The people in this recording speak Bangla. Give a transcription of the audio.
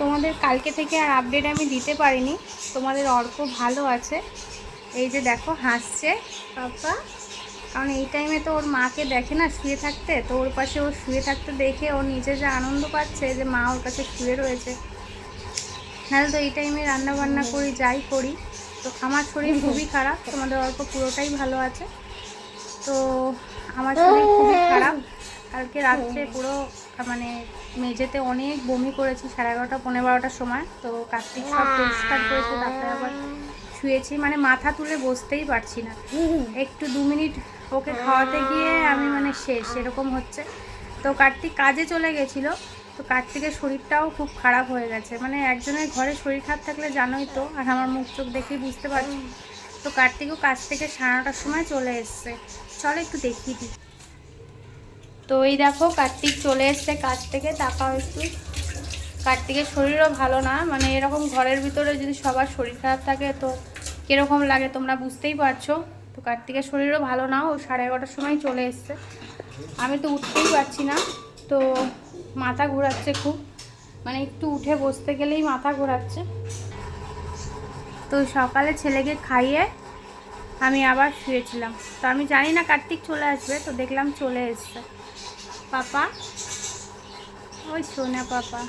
তোমাদের কালকে থেকে আর আপডেট আমি দিতে পারিনি। তোমাদের অর্ক ভালো আছে। এই যে দেখো, হাসছে পাপা কারণ এই টাইমে তো ওর মাকে দেখে না শুয়ে থাকতে। তো ওর পাশে ও শুয়ে থাকতে দেখে ও নিজে যে আনন্দ পাচ্ছে যে মা ওর কাছে শুয়ে রয়েছে। নাহলে তো এই টাইমে রান্না বান্না করি, যাই করি। তো আমার শরীর খুবই খারাপ, তোমাদের অল্প পুরোটাই ভালো আছে। তো আমার শরীর খুবই খারাপ। কালকে রাত্রে পুরো মানে মেঝেতে অনেক বমি করেছি সাড়ে এগারোটা পনেরো বারোটার সময়। তো কার্তিক সব পরিষ্কার করেছে তারপরে আবার শুয়েছি। মানে মাথা তুলে বসতেই পারছি না। একটু দু মিনিট ওকে খাওয়াতে গিয়ে আমি মানে শেষ এরকম হচ্ছে। তো কার্তিক কাজে চলে গেছিল। তো কার্তিকের শরীরটাও খুব খারাপ হয়ে গেছে। মানে একজনের ঘরে শরীর খারাপ থাকলে জানোই তো আর আমার মুখ চোখ দেখেই বুঝতে পারছি। তো কার্তিকও কাজ থেকে সাড়ে নটার সময় চলে এসছে। চলো একটু দেখিয়ে দিই। তো এই দেখো কার্তিক চলে এসছে কাজ থেকে তাকাও একটু কার্তিকের শরীরও ভালো না। মানে এরকম ঘরের ভিতরে যদি সবার শরীর খারাপ থাকে, তো কীরকম লাগে তোমরা বুঝতেই পারছ। তো কার্তিকের শরীরও ভালো না, ও সাড়ে এগারোটার সময় চলে এসছে। আমি তো উঠতেই পারছি না, তো মাথা ঘোরাচ্ছে খুব। মানে একটু উঠে বসতে গেলেই মাথা ঘোরাচ্ছে। তো সকালে ছেলেকে খাইয়ে আমি আবার শুয়েছিলাম তো আমি জানি না কার্তিক চলে আসবে, তো দেখলাম চলে এসছে। পাপা? ওই সোনা পাপা।